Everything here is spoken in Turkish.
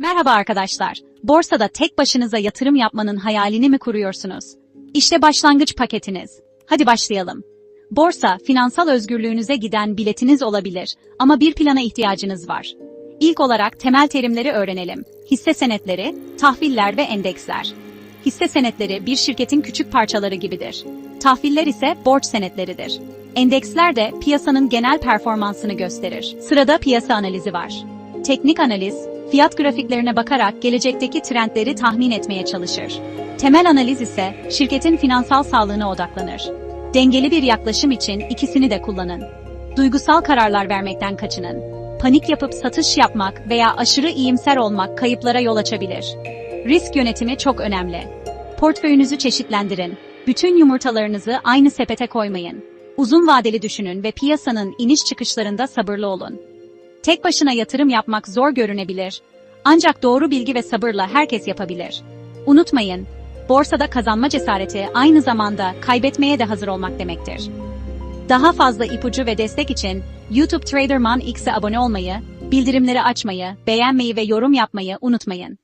Merhaba arkadaşlar. Borsada tek başınıza yatırım yapmanın hayalini mi kuruyorsunuz? İşte başlangıç paketiniz. Hadi başlayalım. Borsa, finansal özgürlüğünüze giden biletiniz olabilir ama bir plana ihtiyacınız var. İlk olarak temel terimleri öğrenelim. Hisse senetleri, tahviller ve endeksler. Hisse senetleri bir şirketin küçük parçaları gibidir. Tahviller ise borç senetleridir. Endeksler de piyasanın genel performansını gösterir. Sırada piyasa analizi var. Teknik analiz, fiyat grafiklerine bakarak gelecekteki trendleri tahmin etmeye çalışır. Temel analiz ise şirketin finansal sağlığına odaklanır. Dengeli bir yaklaşım için ikisini de kullanın. Duygusal kararlar vermekten kaçının. Panik yapıp satış yapmak veya aşırı iyimser olmak kayıplara yol açabilir. Risk yönetimi çok önemli. Portföyünüzü çeşitlendirin. Bütün yumurtalarınızı aynı sepete koymayın. Uzun vadeli düşünün ve piyasanın iniş çıkışlarında sabırlı olun. Tek başına yatırım yapmak zor görünebilir. Ancak doğru bilgi ve sabırla herkes yapabilir. Unutmayın, borsada kazanma cesareti aynı zamanda kaybetmeye de hazır olmak demektir. Daha fazla ipucu ve destek için YouTube Traderman X'e abone olmayı, bildirimleri açmayı, beğenmeyi ve yorum yapmayı unutmayın.